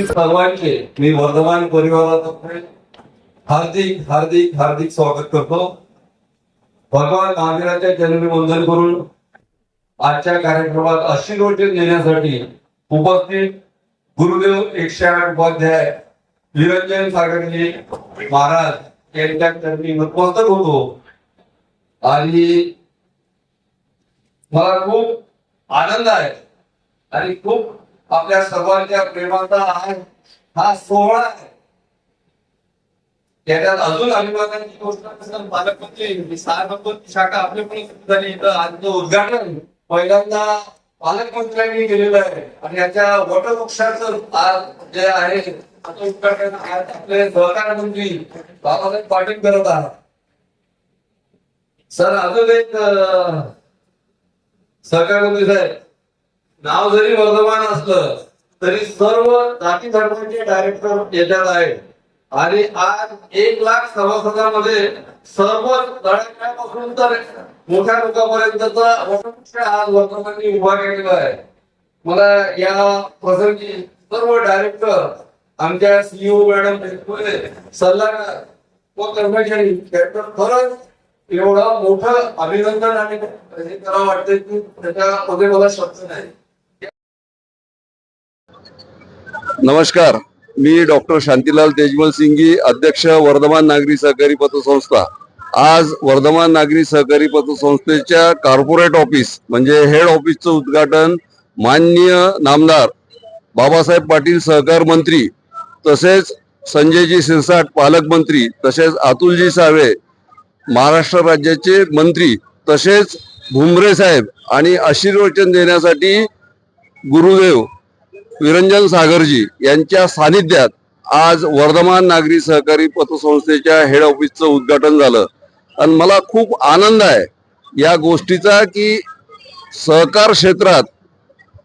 उपस्थित सर्वांचे मी वर्धमान परिवारातर्फे हार्दिक हार्दिक हार्दिक स्वागत करतो. भगवान महावीराच्या जन्मी वंदन करून आजच्या कार्यक्रमात आशीर्वचन देण्यासाठी उपस्थित गुरुदेव एकशे आठ उपाध्याय निरंजन सागरजी महाराज यांच्या चरणी नतमस्तक होतो. आणि मला खूप आनंद आहे आणि खूप आपल्या सर्वांच्या प्रेमाचा हा हा सोहळा आहे. त्याच्यात अजून अभिमानाची गोष्ट म्हणजे पालकमंत्री म्हणजे शाखा आपल्याकडे झाली. इथं आजचं उद्घाटन पहिल्यांदा पालकमंत्र्यांनी केलेलं आहे. आणि याच्या वटवृक्षाचं आज जे आहे उद्घाटन आज आपले सहकार मंत्री बाबासाहेब पाटील करत आहात. सर अजून एक सहकार मंत्री साहेब. नाव जरी वर्धमान असलं तरी सर्व जाती धर्माचे डायरेक्टर येतात आहेत. आणि आज एक लाख सभासदांमध्ये सर्व तळागाळापासून तर मोठ्या लोकांपर्यंतचा वटवृक्ष आज वर्धमाननी उभा केलेला आहे. मला या प्रसंगी सर्व डायरेक्टर आमच्या सीईओ मॅडम सल्लागार व कर्मचारी त्यांचं खरंच एवढं मोठं अभिनंदन आणि हे करावं वाटतं की त्याच्यामध्ये मला शब्द नाही. नमस्कार. मी डॉक्टर शांतीलाल तेजमल सिंगी अध्यक्ष वर्धमान नागरी सहकारी पतसंस्था. आज वर्धमान नागरी सहकारी पतसंस्थेच्या कॉर्पोरेट ऑफिस म्हणजे हेड ऑफिसचं उद्घाटन माननीय नामदार बाबासाहेब पाटील सहकार मंत्री तसेच संजयजी सिरसाट पालकमंत्री तसेच अतुलजी सावे महाराष्ट्र राज्याचे मंत्री तसेच भुमरे साहेब आणि आशीर्वचन देण्यासाठी गुरुदेव विरंजन सागरजी यांच्या सानिध्यात आज वर्धमान नागरी सहकारी पतसंस्थेच्या हेड ऑफिसचं उद्घाटन झालं. आणि मला खूप आनंद आहे या गोष्टीचा की सहकार क्षेत्रात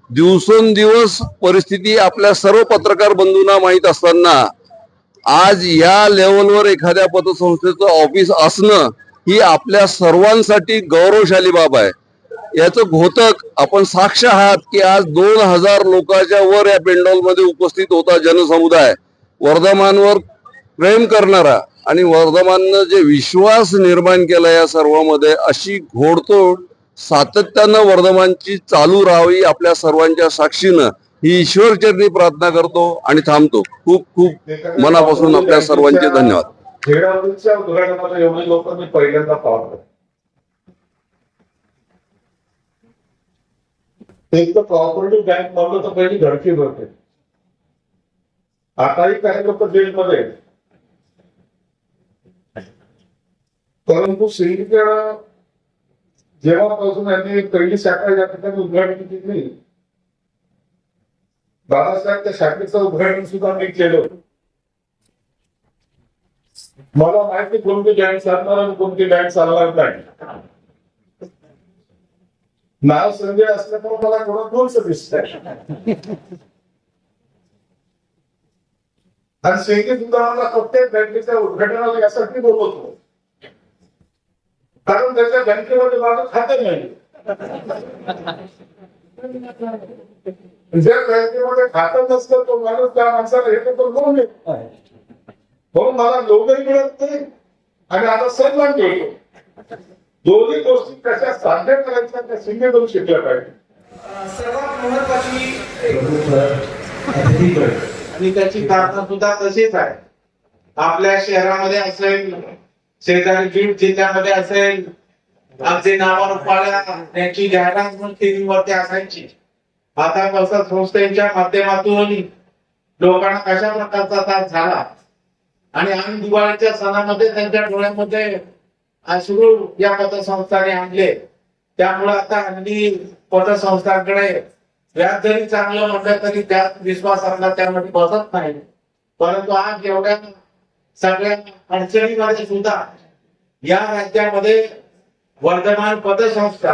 दिवसेंदिवस परिस्थिती आपल्या सर्व पत्रकार बंधूंना माहीत असताना आज या लेवलवर एखाद्या पतसंस्थेचं ऑफिस असणं ही आपल्या सर्वांसाठी गौरवशाली बाब आहे. याचं घोतक आपण साक्ष आहात की आज दोन हजार लोकांच्या वर या पेंडॉलमध्ये उपस्थित होता जनसमुदाय. वर्धमानवर प्रेम करणारा आणि वर्धमाननं जे विश्वास निर्माण केला या सर्वांमध्ये अशी घोडतोड सातत्यानं वर्धमानची चालू राहावी आपल्या सर्वांच्या साक्षीनं ही ईश्वरचरणी प्रार्थना करतो आणि थांबतो. खूप खूप मनापासून आपल्या सर्वांचे धन्यवाद. खेळाडूंच्या उद्घाटनाला एवढे लोक मी पहिल्यांदा पाहतो. एक तर कॉपरेटिव्ह बँक म्हणलं तर पहिली धडकी भरते. आताही काही लोक जेलमध्ये आहेत. परंतु सिंधीकडं जेव्हापासून यांनी पहिली शाखा या ठिकाणी उद्घाटन केली बाळासाहेब त्या शाखेचं उद्घाटन सुद्धा मी केलं. मला माहिती कोणती बँक चालणार आणि कोणती बँक चालणार नाही. नाव संजय असल्यामुळे मला थोडं दोनच दिसतंय आणि संगीत सुद्धा मला प्रत्येक बँकेच्या उद्घाटनाला यासाठी बोलवतो. कारण त्याच्या बँकेमध्ये माझं खातं नाही. ज्या बँकेमध्ये खातं नसतं तो माणूस त्या माणसाला हे तर लोन देत. नाही म्हणून मला लोनही मिळत नाही आणि आता सन्मान मिळतो. दोन्ही गोष्टी कशा साध्य करायच्या त्या सिंगेतून शिकल्या पाहिजे. सर्वात महत्वाची आणि त्याची कारणे सुद्धा तशीच आहे. आपल्या शहरामध्ये असेल शेजारी बीड जिल्ह्यामध्ये असेल आमचे नावारूपाड्या त्यांची जाहिरात म्हणून टीव्हीवरती असायची. आता कसं संस्थेच्या माध्यमातून लोकांना कशा प्रकारचा त्रास झाला? आणि आम्ही दिवाळीच्या सणामध्ये त्यांच्या डोळ्यामध्ये अश्रू या पतसंस्थाने आणले. त्यामुळे आता हल्ली पतसंस्थांकडे व्याज जरी चांगलं म्हटलं तरी त्यात विश्वास आपला त्यामध्ये बसत नाही. परंतु आज एवढ्या सगळ्या अडचणीमध्ये सुद्धा या राज्यामध्ये वर्धमान पतसंस्था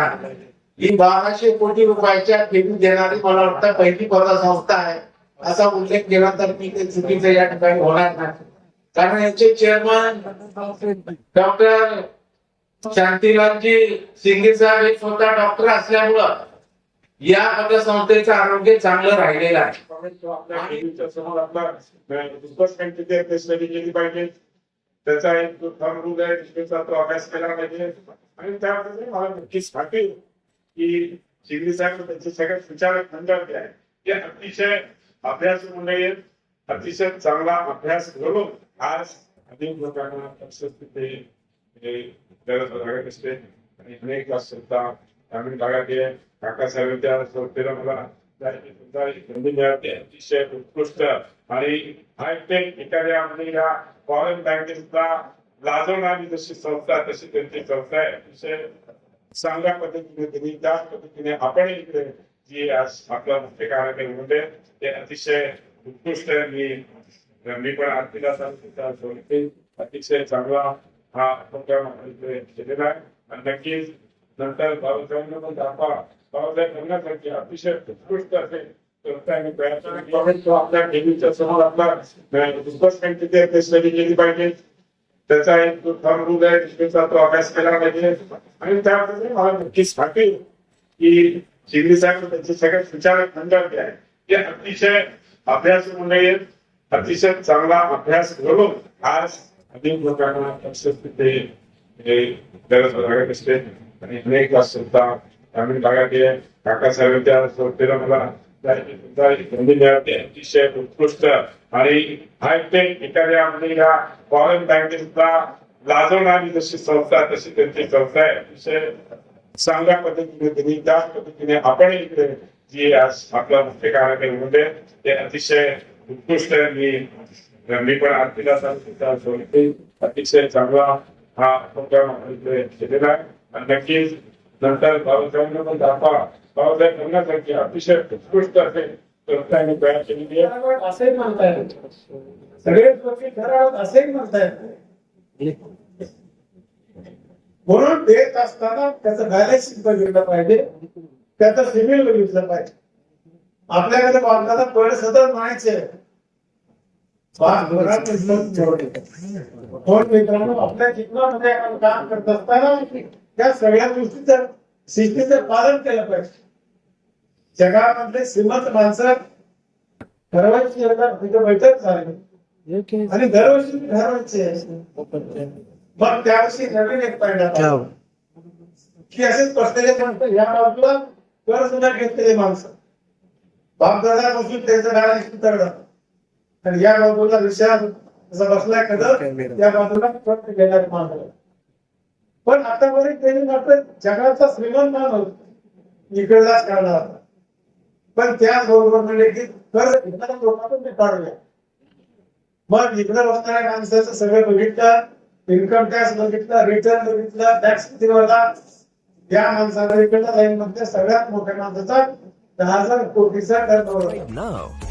ही बाराशे कोटी रुपयाच्या ठेवी देणारी मला वाटतं पहिली पतसंस्था आहे. असा उल्लेख केला तर मी ते चुकीचं या ठिकाणी होणार नाही. कारण याचे चेअरमन डॉक्टर शांतीलालजी सिंगे साहेब हे स्वतः डॉक्टर असल्यामुळं या पतसंस्थेचं आरोग्य चांगलं राहिलेलं आहे. समोर आपला केली पाहिजे त्याचा एक जो आहे तो अभ्यास केला पाहिजे. आणि त्यामध्ये मला नक्कीच वाटेल की शिंदे साहेब त्यांचे सगळ्यात विचारक मंडळ जे आहे ते अतिशय अभ्यास मंडळी अतिशय चांगला अभ्यास करून आज अनेक लोकांना तसंच तिथे हे गरज असते आणि अनेक सुद्धा ग्रामीण भागात काका साहेबांच्या संस्थेला मला जायची सुद्धा संधी मिळाली अतिशय उत्कृष्ट आणि हायटेक एखाद्या म्हणजे या फॉरेन सुद्धा लाजवणारी जशी संस्था तशी त्यांची संस्था आहे. अतिशय चांगल्या पद्धतीने त्यांनी त्याच पद्धतीने आपण इकडे जी आज आपला मुख्य कार्यक्रम होते ते अतिशय उत्कृष्ट आहे. मी मी पण आरतीला सांगितलं अतिशय चांगला हा इकडे केलेला आहे. आणि नक्कीच नंतर बाबासाहेबांना पण दाखवा. बाबासाहेब अतिशय उत्कृष्ट असेल आपल्या टीव्हीच्या समोर आपला स्टडी केली पाहिजे. त्याचा एक जो थर्म रूल आहे त्याचा तो अभ्यास केला पाहिजे. आणि त्यामध्ये मला नक्कीच वाटेल की शिंदे साहेब त्यांचे सगळ्यात विचारक मंडळ जे आहे ते अतिशय अभ्यास मंडळी अतिशय चांगला अभ्यास करून आज अधिक लोकांना तसंच तिथे गरज लागत असते. आणि अनेक सुद्धा ग्रामीण भागात हे काका त्या संस्थेला मला सुद्धा अतिशय उत्कृष्ट आणि हायटेक एखाद्या म्हणजे या फॉरेन सुद्धा लाजवणारी जशी संस्था तशी त्यांची संस्था आहे. अतिशय चांगल्या पद्धतीने त्यांनी त्याच पद्धतीने आपण इकडे जी आज आपला मुख्य कार्यक्रम होते ते अतिशय उत्कृष्ट मी मी पण आरतीला सांगितलं अतिशय चांगला हा प्रोग्राम केलेला आहे. आणि नक्कीच नंतर बाबासाहेबांना पण दाखवा. बाबासाहेब म्हणण्यासाठी अतिशय उत्कृष्ट असेल संस्था तयार केलेली आहे. ठराव म्हणता येत. असेही म्हणून देत असताना त्याचं बॅलन्सिंग बघितलं पाहिजे. त्याचं सिव्हिल बघितलं पाहिजे. आपल्याकडे बांधताना पळ सतत म्हणायचे. कोण मित्रांनो आपल्या जीवनामध्ये आपण काम करत असताना त्या सगळ्या गोष्टीचं शिस्तीचं पालन केलं पाहिजे. जगामधले श्रीमंत माणसं ठरवायची बैठक झाली. आणि दरवर्षी ठरवायचे मग त्यावर्षी नवीन एक पाहिजे की असेच बसलेले माणसं या बाजूला कर सुद्धा घेतलेले माणसं. बापदादापासून त्यांचं डायरेक्ट उतरलं आणि या बाजूला विषयात जसा बसलाय कदर त्या बाजूला कर्ज घेणारे माणसं पण आतापर्यंत त्यांनी म्हटलं जगाचा श्रीमंत माणूस इकडलाच करणार होता. पण त्या बरोबर म्हणजे की कर्ज घेणाऱ्या लोकांतून ते काढूया मग इकडे बसणाऱ्या माणसाचं सगळं बघितलं इन्कम टॅक्स बघितलं रिटर्न बघितलं टॅक्स किती भरला? या माणसाला इकडल्या लाईन मध्ये सगळ्यात मोठ्या माणसाचा दहा हजार कोटीचा now